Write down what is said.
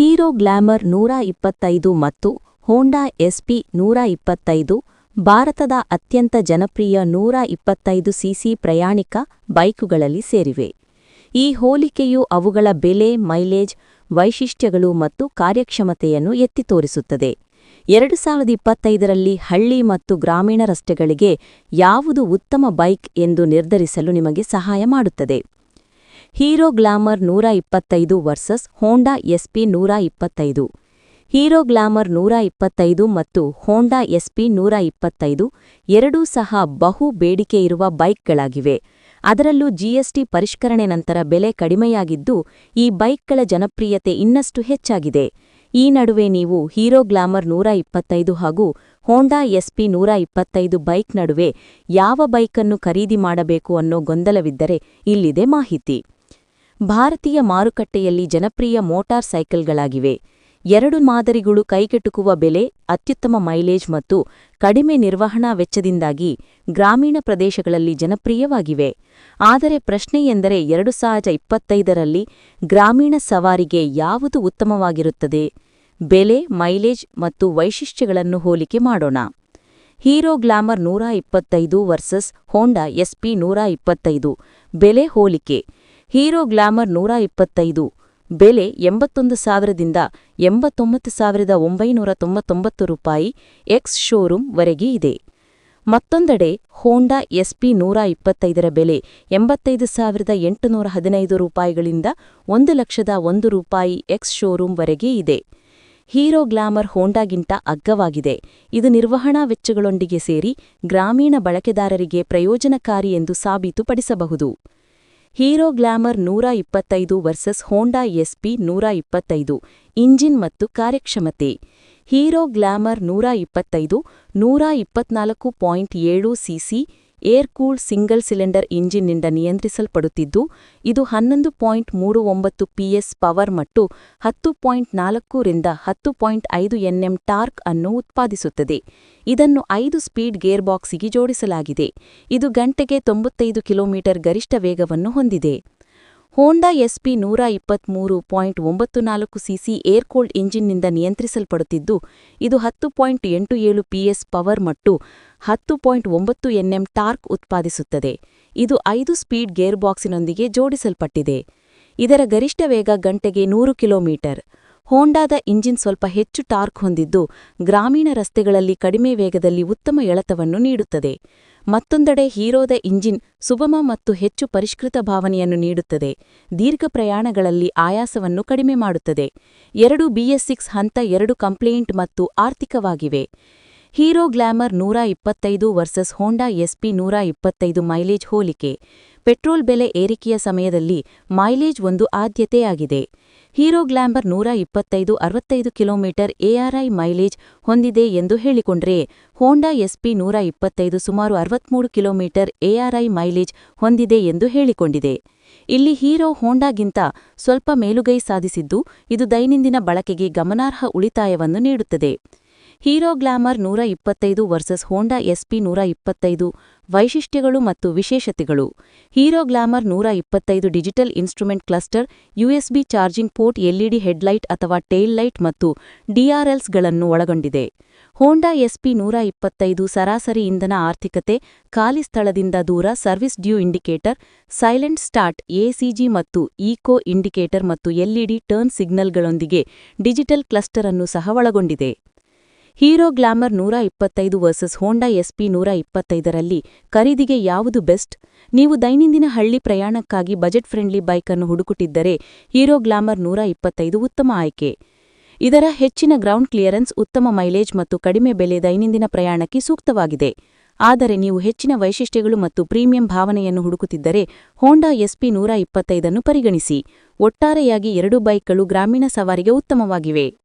Hero Glamour ನೂರ ಇಪ್ಪತ್ತೈದು ಮತ್ತು ಹೋಂಡಾ ಎಸ್ಪಿ ನೂರ ಇಪ್ಪತ್ತೈದು, ಭಾರತದ ಅತ್ಯಂತ ಜನಪ್ರಿಯ ನೂರ ಇಪ್ಪತ್ತೈದು ಸಿಸಿ ಪ್ರಯಾಣಿಕ ಬೈಕುಗಳಲ್ಲಿ ಸೇರಿವೆ. ಈ ಹೋಲಿಕೆಯು ಅವುಗಳ ಬೆಲೆ, ಮೈಲೇಜ್, ವೈಶಿಷ್ಟ್ಯಗಳು ಮತ್ತು ಕಾರ್ಯಕ್ಷಮತೆಯನ್ನು ಎತ್ತಿ ತೋರಿಸುತ್ತದೆ. ಎರಡು ಸಾವಿರದ ಇಪ್ಪತ್ತೈದರಲ್ಲಿ ಹಳ್ಳಿ ಮತ್ತು ಗ್ರಾಮೀಣ ರಸ್ತೆಗಳಿಗೆ ಯಾವುದು ಉತ್ತಮ ಬೈಕ್ ಎಂದು ನಿರ್ಧರಿಸಲು ನಿಮಗೆ ಸಹಾಯ ಮಾಡುತ್ತದೆ. ಹೀರೋ ಗ್ಲಾಮರ್ ನೂರ ಇಪ್ಪತ್ತೈದು ವರ್ಸಸ್ ಹೋಂಡಾ ಎಸ್ಪಿ ನೂರ ಇಪ್ಪತ್ತೈದು. ಹೀರೋ ಗ್ಲಾಮರ್ ನೂರ ಇಪ್ಪತ್ತೈದು ಮತ್ತು ಹೋಂಡಾ ಎಸ್ಪಿ ನೂರ ಇಪ್ಪತ್ತೈದು ಎರಡೂ ಸಹ ಬಹು ಬೇಡಿಕೆ ಇರುವ ಬೈಕ್ಗಳಾಗಿವೆ. ಅದರಲ್ಲೂ ಜಿಎಸ್ಟಿ ಪರಿಷ್ಕರಣೆ ನಂತರ ಬೆಲೆ ಕಡಿಮೆಯಾಗಿದ್ದು, ಈ ಬೈಕ್ಗಳ ಜನಪ್ರಿಯತೆ ಇನ್ನಷ್ಟು ಹೆಚ್ಚಾಗಿದೆ. ಈ ನಡುವೆ ನೀವು ಹೀರೋ ಗ್ಲಾಮರ್ ನೂರ ಇಪ್ಪತ್ತೈದು ಹಾಗೂ ಹೋಂಡಾ ಎಸ್ಪಿ ನೂರ ಇಪ್ಪತ್ತೈದು ಬೈಕ್ ನಡುವೆ ಯಾವ ಬೈಕನ್ನು ಖರೀದಿ ಮಾಡಬೇಕು ಅನ್ನೋ ಗೊಂದಲವಿದ್ದರೆ ಇಲ್ಲಿದೆ ಮಾಹಿತಿ. ಭಾರತೀಯ ಮಾರುಕಟ್ಟೆಯಲ್ಲಿ ಜನಪ್ರಿಯ ಮೋಟಾರ್ ಸೈಕಲ್ಗಳಾಗಿವೆ. ಎರಡು ಮಾದರಿಗಳು ಕೈಗೆಟುಕುವ ಬೆಲೆ, ಅತ್ಯುತ್ತಮ ಮೈಲೇಜ್ ಮತ್ತು ಕಡಿಮೆ ನಿರ್ವಹಣಾ ವೆಚ್ಚದಿಂದಾಗಿ ಗ್ರಾಮೀಣ ಪ್ರದೇಶಗಳಲ್ಲಿ ಜನಪ್ರಿಯವಾಗಿವೆ. ಆದರೆ ಪ್ರಶ್ನೆಯೆಂದರೆ ಎರಡು ಸಾವಿರದ ಇಪ್ಪತ್ತೈದರಲ್ಲಿ ಗ್ರಾಮೀಣ ಸವಾರಿಗೆ ಯಾವುದು ಉತ್ತಮವಾಗಿರುತ್ತದೆ? ಬೆಲೆ, ಮೈಲೇಜ್ ಮತ್ತು ವೈಶಿಷ್ಟ್ಯಗಳನ್ನು ಹೋಲಿಕೆ ಮಾಡೋಣ. ಹೀರೋ ಗ್ಲಾಮರ್ ನೂರ ಇಪ್ಪತ್ತೈದು ವರ್ಸಸ್ ಹೋಂಡಾ ಎಸ್ಪಿ ನೂರ ಇಪ್ಪತ್ತೈದು. ಬೆಲೆ ಹೋಲಿಕೆ. ಹೀರೋ ಗ್ಲಾಮರ್ ನೂರ ಇಪ್ಪತ್ತೈದು. ಬೆಲೆ ಎಂಬತ್ತೊಂದು ಸಾವಿರದಿಂದ ಎಂಬತ್ತೊಂಬತ್ತು ಸಾವಿರದ ಒಂಬೈನೂರ ತೊಂಬತ್ತೊಂಬತ್ತು ರೂಪಾಯಿ ಎಕ್ಸ್ ಶೋರೂಮ್ ವರೆಗೆ ಇದೆ. ಮತ್ತೊಂದೆಡೆ ಹೋಂಡಾ ಎಸ್ಪಿ ನೂರ ಇಪ್ಪತ್ತೈದರ ಬೆಲೆ ಎಂಬತ್ತೈದು ಸಾವಿರದ ಎಂಟುನೂರ ಹದಿನೈದು ರೂಪಾಯಿಗಳಿಂದ ಒಂದು ಲಕ್ಷದ ಒಂದು ರೂಪಾಯಿ ಎಕ್ಸ್ ಶೋರೂಮ್ ವರೆಗೆ ಇದೆ. ಹೀರೋ ಗ್ಲಾಮರ್ ಹೋಂಡಾಗಿಂತ ಅಗ್ಗವಾಗಿದೆ. ಇದು ನಿರ್ವಹಣಾ ವೆಚ್ಚಗಳೊಂದಿಗೆ ಸೇರಿ ಗ್ರಾಮೀಣ ಬಳಕೆದಾರರಿಗೆ ಪ್ರಯೋಜನಕಾರಿ ಎಂದು ಸಾಬೀತುಪಡಿಸಬಹುದು. ಹೀರೋ ಗ್ಲಾಮರ್ ನೂರ ಇಪ್ಪತ್ತೈದು ವರ್ಸಸ್ ಹೋಂಡಾ ಎಸ್ಪಿ ನೂರ ಇಪ್ಪತ್ತೈದು, ಇಂಜಿನ್ ಮತ್ತು ಕಾರ್ಯಕ್ಷಮತೆ. ಹೀರೋ ಗ್ಲಾಮರ್ ನೂರ ಇಪ್ಪತ್ತೈದು, ನೂರ ಇಪ್ಪತ್ನಾಲ್ಕು ಪಾಯಿಂಟ್ ಏಳು CC air cool single cylinder ಇಂಜಿನ್ನಿಂದ ನಿಯಂತ್ರಿಸಲ್ಪಡುತ್ತಿದ್ದು, ಇದು ಹನ್ನೊಂದು ಪಾಯಿಂಟ್ ಮೂರು ಒಂಬತ್ತು ಪಿಎಸ್ ಪವರ್ ಮತ್ತು ಹತ್ತು ಪಾಯಿಂಟ್ ನಾಲ್ಕು ರಿಂದ ಹತ್ತು ಪಾಯಿಂಟ್ ಐದು ಎನ್ಎಂ ಟಾರ್ಕ್ ಅನ್ನು ಉತ್ಪಾದಿಸುತ್ತದೆ. ಇದನ್ನು ಐದು ಸ್ಪೀಡ್ ಗೇರ್ಬಾಕ್ಸಿಗೆ ಜೋಡಿಸಲಾಗಿದೆ. ಇದು ಗಂಟೆಗೆ ತೊಂಬತ್ತೈದು ಕಿಲೋಮೀಟರ್ ಗರಿಷ್ಠ ವೇಗವನ್ನು ಹೊಂದಿದೆ. ಹೋಂಡಾ ಎಸ್ಪಿ ನೂರ ಇಪ್ಪತ್ಮೂರು ಪಾಯಿಂಟ್ ಒಂಬತ್ತು ನಾಲ್ಕು ಸಿಸಿ ಏರ್ಕೋಲ್ಡ್ ಇಂಜಿನ್ನಿಂದ ನಿಯಂತ್ರಿಸಲ್ಪಡುತ್ತಿದ್ದು, ಇದು ಹತ್ತು ಪಾಯಿಂಟ್ ಎಂಟು ಏಳು ಪಿಎಸ್ ಪವರ್ ಮತ್ತು ಹತ್ತು ಪಾಯಿಂಟ್ ಒಂಬತ್ತು ಎನ್ಎಂ ಟಾರ್ಕ್ ಉತ್ಪಾದಿಸುತ್ತದೆ. ಇದು ಐದು ಸ್ಪೀಡ್ ಗೇರ್ಬಾಕ್ಸಿನೊಂದಿಗೆ ಜೋಡಿಸಲ್ಪಟ್ಟಿದೆ. ಇದರ ಗರಿಷ್ಠ ವೇಗ ಗಂಟೆಗೆ ನೂರು ಕಿಲೋಮೀಟರ್. ಹೋಂಡಾದ ಇಂಜಿನ್ ಸ್ವಲ್ಪ ಹೆಚ್ಚು ಟಾರ್ಕ್ ಹೊಂದಿದ್ದು, ಗ್ರಾಮೀಣ ರಸ್ತೆಗಳಲ್ಲಿ ಕಡಿಮೆ ವೇಗದಲ್ಲಿ ಉತ್ತಮ ಎಳೆತವನ್ನು ನೀಡುತ್ತದೆ. ಮತ್ತೊಂದೆಡೆ ಹೀರೋದ ಇಂಜಿನ್ ಸುಗಮ ಮತ್ತು ಹೆಚ್ಚು ಪರಿಷ್ಕೃತ ಭಾವನೆಯನ್ನು ನೀಡುತ್ತದೆ. ದೀರ್ಘ ಪ್ರಯಾಣಗಳಲ್ಲಿ ಆಯಾಸವನ್ನು ಕಡಿಮೆ ಮಾಡುತ್ತದೆ. ಎರಡು ಬಿಎಸ್ ಸಿಕ್ಸ್ ಹಂತ ಎರಡು ಕಂಪ್ಲೇಂಟ್ ಮತ್ತು ಆರ್ಥಿಕವಾಗಿವೆ. ಹೀರೋ ಗ್ಲಾಮರ್ ನೂರ ಇಪ್ಪತ್ತೈದು ವರ್ಸಸ್ ಹೋಂಡಾ ಎಸ್ಪಿ ನೂರ ಇಪ್ಪತ್ತೈದು ಮೈಲೇಜ್ ಹೋಲಿಕೆ. ಪೆಟ್ರೋಲ್ ಬೆಲೆ ಏರಿಕೆಯ ಸಮಯದಲ್ಲಿ ಮೈಲೇಜ್ ಒಂದು ಆದ್ಯತೆಯಾಗಿದೆ. ಹೀರೋ ಗ್ಲಾಮರ್ ನೂರ ಇಪ್ಪತ್ತೈದು ಅರವತ್ತೈದು ಕಿಲೋಮೀಟರ್ ಎಆರ್ಐ ಮೈಲೇಜ್ ಹೊಂದಿದೆ ಎಂದು ಹೇಳಿಕೊಂಡ್ರೆ, ಹೋಂಡಾ ಎಸ್ಪಿ ನೂರ ಇಪ್ಪತ್ತೈದು ಸುಮಾರು ಅರವತ್ಮೂರು ಕಿಲೋಮೀಟರ್ ಎಆರ್ಐ ಮೈಲೇಜ್ ಹೊಂದಿದೆ ಎಂದು ಹೇಳಿಕೊಂಡಿದೆ. ಇಲ್ಲಿ ಹೀರೋ ಹೋಂಡಾಗಿಂತ ಸ್ವಲ್ಪ ಮೇಲುಗೈ ಸಾಧಿಸಿದ್ದು, ಇದು ದೈನಂದಿನ ಬಳಕೆಗೆ ಗಮನಾರ್ಹ ಉಳಿತಾಯವನ್ನು ನೀಡುತ್ತದೆ. ಹೀರೋ ಗ್ಲಾಮರ್ ನೂರ ಇಪ್ಪತ್ತೈದು ವರ್ಸಸ್ ಹೋಂಡಾ ಎಸ್ಪಿ ನೂರ ಇಪ್ಪತ್ತೈದು ವೈಶಿಷ್ಟ್ಯಗಳು ಮತ್ತು ವಿಶೇಷತೆಗಳು. ಹೀರೋ ಗ್ಲಾಮರ್ ನೂರ ಇಪ್ಪತ್ತೈದು digital instrument cluster USB charging port LED headlight ಅಥವಾ ಟೇಲ್ ಲೈಟ್ ಮತ್ತು ಡಿಆರ್ಎಲ್ಸ್ಗಳನ್ನು ಒಳಗೊಂಡಿದೆ. ಹೋಂಡಾ ಎಸ್ಪಿ ನೂರ ಇಪ್ಪತ್ತೈದು ಸರಾಸರಿ ಇಂಧನ ಆರ್ಥಿಕತೆ, ಖಾಲಿ ಸ್ಥಳದಿಂದ ದೂರ service due indicator, silent start ACG ಮತ್ತು ಈಕೋ ಇಂಡಿಕೇಟರ್ ಮತ್ತು ಎಲ್ಇಡಿ ಟರ್ನ್ ಸಿಗ್ನಲ್ಗಳೊಂದಿಗೆ ಡಿಜಿಟಲ್ ಕ್ಲಸ್ಟರ್ ಅನ್ನು ಸಹ ಒಳಗೊಂಡಿದೆ. ಹೀರೋ ಗ್ಲಾಮರ್ ನೂರ ಇಪ್ಪತ್ತೈದು ವರ್ಸಸ್ ಹೋಂಡಾ ಎಸ್ಪಿ ನೂರ ಇಪ್ಪತ್ತೈದರಲ್ಲಿ ಖರೀದಿಗೆ ಯಾವುದು ಬೆಸ್ಟ್ ನೀವು ದೈನಂದಿನ ಹಳ್ಳಿ ಪ್ರಯಾಣಕ್ಕಾಗಿ ಬಜೆಟ್ ಫ್ರೆಂಡ್ಲಿ ಬೈಕನ್ನು ಹುಡುಕುತ್ತಿದ್ದರೆ ಹೀರೋ ಗ್ಲಾಮರ್ ನೂರ ಇಪ್ಪತ್ತೈದು ಉತ್ತಮ ಆಯ್ಕೆ. ಇದರ ಹೆಚ್ಚಿನ ಗ್ರೌಂಡ್ ಕ್ಲಿಯರೆನ್ಸ್ ಉತ್ತಮ ಮೈಲೇಜ್ ಮತ್ತು ಕಡಿಮೆ ಬೆಲೆ ದೈನಂದಿನ ಪ್ರಯಾಣಕ್ಕೆ ಸೂಕ್ತವಾಗಿದೆ. ಆದರೆ ನೀವು ಹೆಚ್ಚಿನ ವೈಶಿಷ್ಟ್ಯಗಳು ಮತ್ತು ಪ್ರೀಮಿಯಂ ಭಾವನೆಯನ್ನು ಹುಡುಕುತ್ತಿದ್ದರೆ ಹೋಂಡಾ ಎಸ್ಪಿ ನೂರ ಇಪ್ಪತ್ತೈದನ್ನು ಪರಿಗಣಿಸಿ. ಒಟ್ಟಾರೆಯಾಗಿ ಎರಡು ಬೈಕ್ಗಳು ಗ್ರಾಮೀಣ ಸವಾರಿಗೆ ಉತ್ತಮವಾಗಿವೆ.